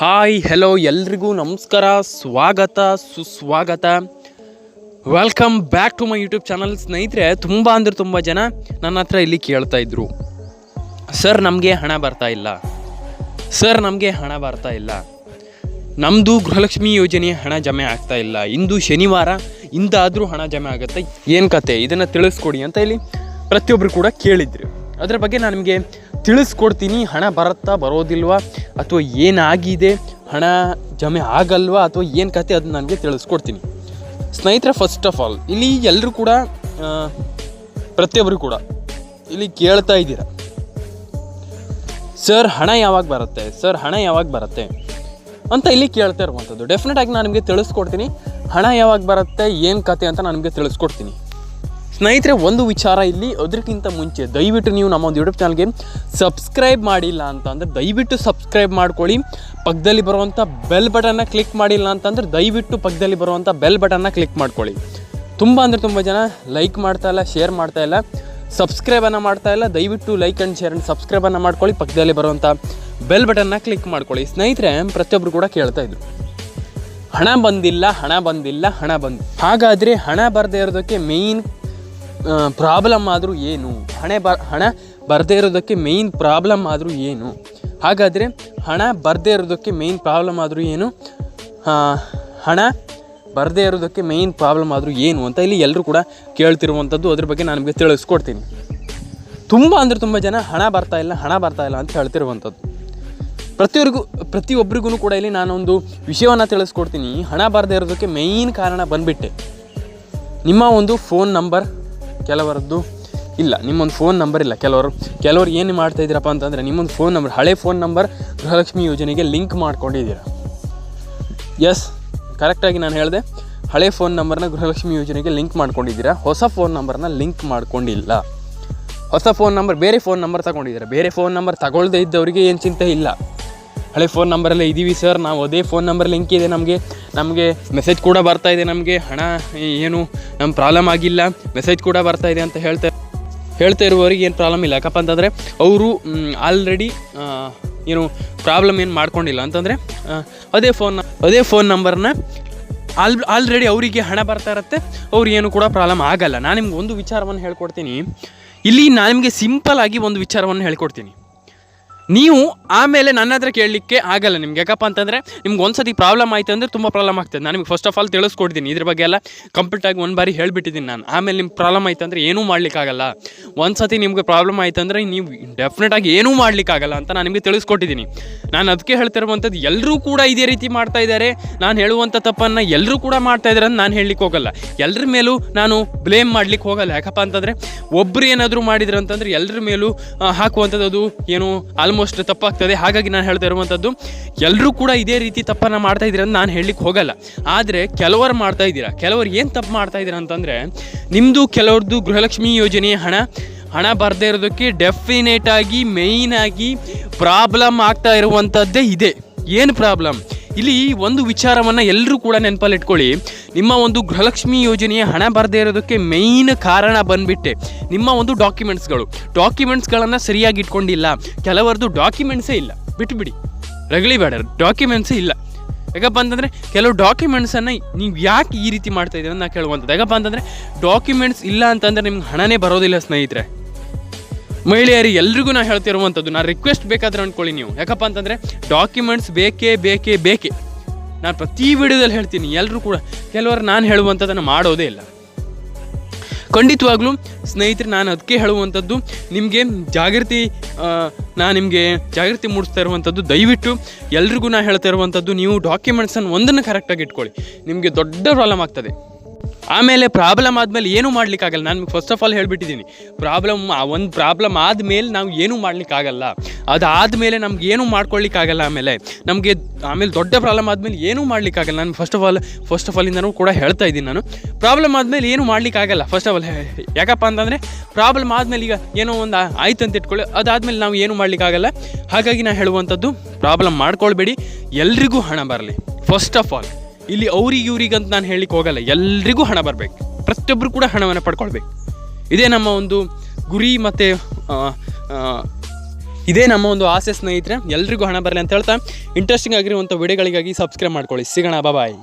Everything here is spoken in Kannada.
ಹಾಯ್ ಹೆಲೋ ಎಲ್ರಿಗೂ ನಮಸ್ಕಾರ, ಸ್ವಾಗತ, ಸುಸ್ವಾಗತ. Welcome back to my YouTube channel ಸ್ನೇಹಿತರೆ, ತುಂಬ ಅಂದರೆ ತುಂಬ ಜನ ನನ್ನ ಹತ್ರ ಇಲ್ಲಿ ಕೇಳ್ತಾ ಇದ್ರು. ಸರ್ ನಮಗೆ ಹಣ ಬರ್ತಾ ಇಲ್ಲ. ಸರ್ ನಮಗೆ ಹಣ ಬರ್ತಾ ಇಲ್ಲ. ನಮ್ಮದು ಗೃಹಲಕ್ಷ್ಮಿ ಯೋಜನೆ ಹಣ ಜಮೆ ಆಗ್ತಾ ಇಲ್ಲ. ಇಂದು ಶನಿವಾರ, ಇಂದಾದರೂ ಹಣ ಜಮೆ ಆಗುತ್ತೆ. ಏನು ಕತೆ? ಇದನ್ನು ತಿಳಿಸ್ಕೊಡಿ ಅಂತ ಇಲ್ಲಿ ಪ್ರತಿಯೊಬ್ಬರು ಕೂಡ ಕೇಳಿದ್ರು. ಅದರ ಬಗ್ಗೆ ನಾನು ನಿಮಗೆ ತಿಳಿಸ್ಕೊಡ್ತೀನಿ, ಹಣ ಬರುತ್ತಾ ಬರೋದಿಲ್ವಾ ಅಥವಾ ಏನಾಗಿದೆ, ಹಣ ಜಮೆ ಆಗಲ್ವಾ ಅಥವಾ ಏನು ಕತೆ ಅದು ನನಗೆ ತಿಳಿಸ್ಕೊಡ್ತೀನಿ. ಸ್ನೇಹಿತರೆ ಫಸ್ಟ್ ಆಫ್ ಆಲ್ ಇಲ್ಲಿ ಎಲ್ಲರೂ ಕೂಡ ಪ್ರತಿಯೊಬ್ಬರು ಕೂಡ ಇಲ್ಲಿ ಕೇಳ್ತಾ ಇದ್ದೀರ. ಸರ್, ಹಣ ಯಾವಾಗ ಬರುತ್ತೆ? ಸರ್, ಹಣ ಯಾವಾಗ ಬರುತ್ತೆ? ಅಂತ ಇಲ್ಲಿ ಕೇಳ್ತಾ ಇರುವಂಥದ್ದು. ಡೆಫಿನೆಟ್ ಆಗಿ ನಾನು ನಿಮಗೆ ತಿಳಿಸ್ಕೊಡ್ತೀನಿ. ಹಣ ಯಾವಾಗ ಬರುತ್ತೆ? ಏನು ಕತೆ? ಅಂತ ನಾನು ನಿಮಗೆ ತಿಳಿಸ್ಕೊಡ್ತೀನಿ. ಸ್ನೇಹಿತರೆ, ಒಂದು ವಿಚಾರ ಇಲ್ಲಿ. ಅದಕ್ಕಿಂತ ಮುಂಚೆ, ದಯವಿಟ್ಟು ನೀವು ನಮ್ಮ ಒಂದು ಯೂಟ್ಯೂಬ್ ಚಾನಲ್ಗೆ ಸಬ್ಸ್ಕ್ರೈಬ್ ಮಾಡಿಲ್ಲ ಅಂತಂದರೆ, ದಯವಿಟ್ಟು ಸಬ್ಸ್ಕ್ರೈಬ್ ಮಾಡ್ಕೊಳ್ಳಿ. ಪಕ್ಕದಲ್ಲಿ ಬರುವಂಥ ಬೆಲ್ ಬಟನ್ನ ಕ್ಲಿಕ್ ಮಾಡಿಲ್ಲ ಅಂತಂದ್ರೆ, ದಯವಿಟ್ಟು ಪಕ್ಕದಲ್ಲಿ ಬರುವಂಥ ಬೆಲ್ ಬಟನ್ನ ಕ್ಲಿಕ್ ಮಾಡ್ಕೊಳ್ಳಿ. ತುಂಬ ಅಂದರೆ ತುಂಬ ಜನ ಲೈಕ್ ಮಾಡ್ತಾ ಇಲ್ಲ ಶೇರ್ ಮಾಡ್ತಾ ಇಲ್ಲ ಸಬ್ಸ್ಕ್ರೈಬನ್ನು ಮಾಡ್ತಾ ಇಲ್ಲ. ದಯವಿಟ್ಟು ಲೈಕ್ ಆ್ಯಂಡ್ ಶೇರ್ ಆ್ಯಂಡ್ ಸಬ್ಸ್ಕ್ರೈಬನ್ನು ಮಾಡ್ಕೊಳ್ಳಿ. ಪಕ್ಕದಲ್ಲಿ ಬರುವಂಥ ಬೆಲ್ ಬಟನ್ನ ಕ್ಲಿಕ್ ಮಾಡ್ಕೊಳ್ಳಿ. ಸ್ನೇಹಿತರೆ ಪ್ರತಿಯೊಬ್ಬರು ಕೂಡ ಕೇಳ್ತಾ ಇದ್ರು. ಹಣ ಬಂದಿಲ್ಲ ಹಣ ಬಂದಿಲ್ಲ, ಹಣ ಬಂದು, ಹಾಗಾದರೆ ಹಣ ಬರದೇ ಇರೋದಕ್ಕೆ ಮೇಯ್ನ್ ಪ್ರಾಬ್ಲಮ್ ಆದರೂ ಏನು? ಹಣೆ ಬ ಹಣ ಬರದೇ ಇರೋದಕ್ಕೆ ಮೇಯ್ನ್ ಪ್ರಾಬ್ಲಮ್ ಆದರೂ ಏನು? ಹಾಗಾದರೆ ಹಣ ಬರದೇ ಇರೋದಕ್ಕೆ ಮೇಯ್ನ್ ಪ್ರಾಬ್ಲಮ್ ಆದರೂ ಏನು? ಹಣ ಬರದೇ ಇರೋದಕ್ಕೆ ಮೇಯ್ನ್ ಪ್ರಾಬ್ಲಮ್ ಆದರೂ ಏನು ಅಂತ ಇಲ್ಲಿ ಎಲ್ಲರೂ ಕೂಡ ಕೇಳ್ತಿರುವಂಥದ್ದು. ಅದ್ರ ಬಗ್ಗೆ ನಾನು ನಿಮಗೆ ತಿಳಿಸ್ಕೊಡ್ತೀನಿ. ತುಂಬ ಅಂದರೆ ತುಂಬ ಜನ ಹಣ ಬರ್ತಾ ಇಲ್ಲ, ಹಣ ಬರ್ತಾ ಇಲ್ಲ ಅಂತ ಹೇಳ್ತಿರುವಂಥದ್ದು. ಪ್ರತಿಯೊರಿಗೂ ಪ್ರತಿಯೊಬ್ಬರಿಗೂ ಕೂಡ ಇಲ್ಲಿ ನಾನೊಂದು ವಿಷಯವನ್ನು ತಿಳಿಸ್ಕೊಡ್ತೀನಿ. ಹಣ ಬರದೇ ಇರೋದಕ್ಕೆ ಮೇಯ್ನ್ ಕಾರಣ ಬಂದುಬಿಟ್ಟೆ. ನಿಮ್ಮ ಒಂದು ಫೋನ್ ನಂಬರ್ ಕೆಲವರದ್ದು ಇಲ್ಲ. ನಿಮ್ಮೊಂದು ಫೋನ್ ನಂಬರ್ ಇಲ್ಲ. ಕೆಲವರು ಕೆಲವರು ಏನು ಮಾಡ್ತಾ ಇದ್ದೀರಪ್ಪ ಅಂತಂದರೆ ನಿಮ್ಮೊಂದು ಫೋನ್ ನಂಬರ್ ಹಳೆ ಫೋನ್ ನಂಬರ್ ಗೃಹಲಕ್ಷ್ಮಿ ಯೋಜನೆಗೆ ಲಿಂಕ್ ಮಾಡ್ಕೊಂಡಿದ್ದೀರಾ. ಎಸ್ ಕರೆಕ್ಟಾಗಿ ನಾನು ಹೇಳಿದೆ. ಹಳೆ ಫೋನ್ ನಂಬರ್ನ ಗೃಹಲಕ್ಷ್ಮಿ ಯೋಜನೆಗೆ ಲಿಂಕ್ ಮಾಡ್ಕೊಂಡಿದ್ದೀರಾ. ಹೊಸ ಫೋನ್ ನಂಬರ್ನ ಲಿಂಕ್ ಮಾಡ್ಕೊಂಡಿಲ್ಲ. ಹೊಸ ಫೋನ್ ನಂಬರ್ ಬೇರೆ ಫೋನ್ ನಂಬರ್ ತಗೊಂಡಿದ್ದೀರಾ. ಬೇರೆ ಫೋನ್ ನಂಬರ್ ತಗೊಳ್ಳದೇ ಇದ್ದವರಿಗೆ ಏನು ಚಿಂತೆ ಇಲ್ಲ. ಹಳೆ ಫೋನ್ ನಂಬರಲ್ಲೇ ಇದ್ದೀವಿ ಸರ್ ನಾವು ಅದೇ ಫೋನ್ ನಂಬರ್ ಲಿಂಕ್ ಇದೆ ನಮಗೆ. ನಮಗೆ ಮೆಸೇಜ್ ಕೂಡ ಬರ್ತಾ ಇದೆ ನಮಗೆ. ಹಣ, ಏನು ನಮ್ಮ ಪ್ರಾಬ್ಲಮ್ ಆಗಿಲ್ಲ. ಮೆಸೇಜ್ ಕೂಡ ಬರ್ತಾ ಇದೆ ಅಂತ ಹೇಳ್ತಾ ಹೇಳ್ತಾ ಇರುವವರಿಗೆ ಏನು ಪ್ರಾಬ್ಲಮ್ ಇಲ್ಲ. ಯಾಕಪ್ಪ ಅಂತಂದರೆ, ಅವರು ಆಲ್ರೆಡಿ ಏನು ಪ್ರಾಬ್ಲಮ್ ಏನು ಮಾಡ್ಕೊಂಡಿಲ್ಲ. ಅಂತಂದರೆ ಅದೇ ಫೋನ್ ಅದೇ ಫೋನ್ ನಂಬರ್ನ ಆಲ್ ಆಲ್ರೆಡಿ ಅವರಿಗೆ ಹಣ ಬರ್ತಾ ಇರುತ್ತೆ. ಅವ್ರು ಏನು ಕೂಡ ಪ್ರಾಬ್ಲಮ್ ಆಗಲ್ಲ. ನಾನು ನಿಮ್ಗೆ ಒಂದು ವಿಚಾರವನ್ನು ಹೇಳ್ಕೊಡ್ತೀನಿ. ಇಲ್ಲಿ ನಾನು ನಿಮಗೆ ಸಿಂಪಲ್ ಆಗಿ ಒಂದು ವಿಚಾರವನ್ನು ಹೇಳ್ಕೊಡ್ತೀನಿ. ನೀವು ಆಮೇಲೆ ನನ್ನ ಹತ್ರ ಕೇಳಲಿಕ್ಕೆ ಆಗಲ್ಲ ನಿಮ್ಗೆ. ಯಾಕಪ್ಪ ಅಂತಂದರೆ ನಿಮ್ಗೆ ಒಂದ್ಸತಿ ಪ್ರಾಬ್ಲಮ್ ಆಯ್ತು ಅಂದರೆ ತುಂಬ ಪ್ರಾಬ್ಲಮ್ ಆಗ್ತದೆ. ನಾನು ನಿಮ್ಗೆ ಫಸ್ಟ್ ಆಫ್ ಆಲ್ ತಿಳಿಸ್ಕೊಡ್ತೀನಿ. ಇದ್ರ ಬಗ್ಗೆ ಎಲ್ಲ ಕಂಪ್ಲೀಟಾಗಿ ಒಂದು ಬಾರಿ ಹೇಳಿಬಿಟ್ಟಿದ್ದೀನಿ ನಾನು. ಆಮೇಲೆ ನಿಮ್ಗೆ ಪ್ರಾಬ್ಲಮ್ ಆಯ್ತು ಅಂದರೆ ಏನೂ ಮಾಡ್ಲಿಕ್ಕಾಗಲ್ಲ ಒಂದು ಸತಿ ನಿಮ್ಗೆ ಪ್ರಾಬ್ಲಮ್ ಆಯ್ತು ಅಂದರೆ ನೀವು ಡೆಫಿನೆಟಾಗಿ ಏನೂ ಮಾಡ್ಲಿಕ್ಕಾಗಲ್ಲ ಅಂತ ನಾನು ನಿಮಗೆ ತಿಳಿಸ್ಕೊಟ್ಟಿದ್ದೀನಿ. ನಾನು ಅದಕ್ಕೆ ಹೇಳ್ತಿರುವಂಥದ್ದು ಎಲ್ಲರೂ ಕೂಡ ಇದೇ ರೀತಿ ಮಾಡ್ತಾ ಇದ್ದಾರೆ. ನಾನು ಹೇಳುವಂಥ ತಪ್ಪನ್ನು ಎಲ್ಲರೂ ಕೂಡ ಮಾಡ್ತಾ ಇದ್ದಾರೆ ಅಂತ ನಾನು ಹೇಳಲಿಕ್ಕೆ ಹೋಗಲ್ಲ. ಎಲ್ಲರ ಮೇಲೂ ನಾನು ಬ್ಲೇಮ್ ಮಾಡ್ಲಿಕ್ಕೆ ಹೋಗಲ್ಲ. ಯಾಕಪ್ಪ ಅಂತಂದರೆ ಒಬ್ಬರು ಏನಾದರೂ ಮಾಡಿದ್ರು ಅಂತಂದರೆ ಎಲ್ಲರ ಮೇಲೂ ಹಾಕುವಂಥದ್ದು ಅದು ಏನು ತಪ್ಪಾಗ್ತದೆ. ಹಾಗಾಗಿ ನಾನು ಹೇಳ್ತಾ ಇರುವಂಥದ್ದು ಎಲ್ಲರೂ ಕೂಡ ಇದೇ ರೀತಿ ತಪ್ಪನ್ನು ಮಾಡ್ತಾ ಇದ್ದೀರ ಅಂತ ನಾನು ಹೇಳಲಿಕ್ಕೆ ಹೋಗಲ್ಲ. ಆದರೆ ಕೆಲವರು ಮಾಡ್ತಾ ಇದ್ದೀರಾ? ಕೆಲವರು ಏನು ತಪ್ಪು ಮಾಡ್ತಾ ಇದ್ದೀರಾ ಅಂತಂದರೆ ನಿಮ್ಮದು ಕೆಲವ್ರದ್ದು ಗೃಹಲಕ್ಷ್ಮಿ ಯೋಜನೆ ಹಣ ಹಣ ಬರದೇ ಇರೋದಕ್ಕೆ ಡೆಫಿನೇಟಾಗಿ ಮೇಯ್ನಾಗಿ ಪ್ರಾಬ್ಲಮ್ ಆಗ್ತಾ ಇರುವಂಥದ್ದೇ ಇದೆ. ಏನು ಪ್ರಾಬ್ಲಮ್ ಇಲ್ಲಿ ಒಂದು ವಿಚಾರವನ್ನು ಎಲ್ಲರೂ ಕೂಡ ನೆನಪಲ್ಲಿಟ್ಕೊಳ್ಳಿ. ನಿಮ್ಮ ಒಂದು ಗೃಹಲಕ್ಷ್ಮಿ ಯೋಜನೆಯ ಹಣ ಬರದೇ ಇರೋದಕ್ಕೆ ಮೇಯ್ನ್ ಕಾರಣ ಬಂದ್ಬಿಟ್ಟೆ. ನಿಮ್ಮ ಒಂದು ಡಾಕ್ಯುಮೆಂಟ್ಸ್ಗಳು ಡಾಕ್ಯುಮೆಂಟ್ಸ್ಗಳನ್ನು ಸರಿಯಾಗಿ ಇಟ್ಕೊಂಡಿಲ್ಲ. ಕೆಲವರದ್ದು ಡಾಕ್ಯುಮೆಂಟ್ಸೇ ಇಲ್ಲ. ಬಿಟ್ಬಿಡಿ. ರಗಳಿ ಬೇಡ. ಡಾಕ್ಯುಮೆಂಟ್ಸೇ ಇಲ್ಲ. ಯಾಕಪ್ಪ ಅಂತಂದರೆ ಕೆಲವು ಡಾಕ್ಯುಮೆಂಟ್ಸನ್ನು ನೀವು ಯಾಕೆ ಈ ರೀತಿ ಮಾಡ್ತಾ ಇದ್ದೀರ ಅಂತ ನಾ ಕೇಳುವಂಥದ್ದು. ಯಾಕಪ್ಪ ಅಂತಂದರೆ ಡಾಕ್ಯುಮೆಂಟ್ಸ್ ಇಲ್ಲ ಅಂತಂದರೆ ನಿಮ್ಗೆ ಹಣನೇ ಬರೋದಿಲ್ಲ ಸ್ನೇಹಿತರೆ. ಮಹಿಳೆಯರಿಗೆ ಎಲ್ರಿಗೂ ನಾ ಹೇಳ್ತಿರುವಂಥದ್ದು ನಾನು ರಿಕ್ವೆಸ್ಟ್ ಬೇಕಾದ್ರೆ ಅಂದ್ಕೊಳ್ಳಿ ನೀವು. ಯಾಕಪ್ಪ ಅಂತಂದರೆ ಡಾಕ್ಯುಮೆಂಟ್ಸ್ ಬೇಕೇ ಬೇಕೇ ಬೇಕೇ. ನಾನು ಪ್ರತಿ ವಿಡಿಯೋದಲ್ಲಿ ಹೇಳ್ತೀನಿ ಎಲ್ಲರೂ ಕೂಡ ಕೆಲವರು ನಾನು ಹೇಳುವಂಥದ್ದನ್ನು ಮಾಡೋದೇ ಇಲ್ಲ. ಖಂಡಿತವಾಗ್ಲೂ ಸ್ನೇಹಿತರೆ, ನಾನು ಅದಕ್ಕೆ ಹೇಳುವಂಥದ್ದು, ನಿಮಗೆ ಜಾಗೃತಿ ನಾನು ನಿಮಗೆ ಜಾಗೃತಿ ಮೂಡಿಸ್ತಾ ಇರುವಂಥದ್ದು, ದಯವಿಟ್ಟು ಎಲ್ರಿಗೂ ನಾನು ಹೇಳ್ತಾ ಇರುವಂಥದ್ದು, ನೀವು ಡಾಕ್ಯುಮೆಂಟ್ಸನ್ನು ಒಂದನ್ನು ಕರೆಕ್ಟಾಗಿ ಇಟ್ಕೊಳ್ಳಿ. ನಿಮಗೆ ದೊಡ್ಡ ಪ್ರಾಬ್ಲಮ್ ಆಗ್ತದೆ. ಆಮೇಲೆ ಪ್ರಾಬ್ಲಮ್ ಆದಮೇಲೆ ಏನೂ ಮಾಡ್ಲಿಕ್ಕಾಗಲ್ಲ. ನಾನು ಫಸ್ಟ್ ಆಫ್ ಆಲ್ ಹೇಳಿಬಿಟ್ಟಿದ್ದೀನಿ. ಪ್ರಾಬ್ಲಮ್ ಒಂದು ಪ್ರಾಬ್ಲಮ್ ಆದಮೇಲೆ ನಾವು ಏನೂ ಮಾಡ್ಲಿಕ್ಕಾಗಲ್ಲ. ಅದಾದಮೇಲೆ ನಮ್ಗೆ ಏನೂ ಮಾಡ್ಕೊಳ್ಲಿಕ್ಕಾಗಲ್ಲ ಆಮೇಲೆ. ನಮಗೆ ಆಮೇಲೆ ದೊಡ್ಡ ಪ್ರಾಬ್ಲಮ್ ಆದಮೇಲೆ ಏನೂ ಮಾಡ್ಲಿಕ್ಕಾಗಲ್ಲ. ನಾನು first of all first of ಆಲಿಂದನೂ ಕೂಡ ಹೇಳ್ತಾ ಇದ್ದೀನಿ ನಾನು. ಪ್ರಾಬ್ಲಮ್ ಆದಮೇಲೆ ಏನೂ ಮಾಡ್ಲಿಕ್ಕಾಗಲ್ಲ. ಫಸ್ಟ್ ಆಫ್ ಆಲ್ ಯಾಕಪ್ಪ ಅಂತಂದರೆ ಪ್ರಾಬ್ಲಮ್ ಆದಮೇಲೆ ಈಗ ಏನೋ ಒಂದು ಆಯ್ತು ಅಂತ ಇಟ್ಕೊಳ್ಳಿ. ಅದಾದಮೇಲೆ ನಾವು ಏನೂ ಮಾಡಲಿಕ್ಕಾಗಲ್ಲ. ಹಾಗಾಗಿ ನಾನು ಹೇಳುವಂಥದ್ದು ಪ್ರಾಬ್ಲಮ್ ಮಾಡ್ಕೊಳ್ಬೇಡಿ. ಎಲ್ರಿಗೂ ಹಣ ಬರಲಿ. ಫಸ್ಟ್ ಆಫ್ ಆಲ್ ಇಲ್ಲಿ ಅವ್ರಿಗೆ ಅಂತ ನಾನು ಹೇಳಲಿಕ್ಕೆ ಹೋಗಲ್ಲ. ಎಲ್ರಿಗೂ ಹಣ ಬರಬೇಕು. ಪ್ರತಿಯೊಬ್ಬರು ಕೂಡ ಹಣವನ್ನು ಪಡ್ಕೊಳ್ಬೇಕು. ಇದೇ ನಮ್ಮ ಒಂದು ಗುರಿ ಮತ್ತು ಇದೇ ನಮ್ಮ ಒಂದು ಆಸೆ ಸ್ನೇಹಿತರೆ, ಎಲ್ರಿಗೂ ಹಣ ಬರಲಿ ಅಂತ ಹೇಳ್ತಾ ಇಂಟ್ರೆಸ್ಟಿಂಗ್ ಆಗಿರುವಂಥ ವಿಡಿಯೋಗಳಿಗಾಗಿ ಸಬ್ಸ್ಕ್ರೈಬ್ ಮಾಡ್ಕೊಳ್ಳಿ. ಸಿಗೋಣ ಬಾಯ್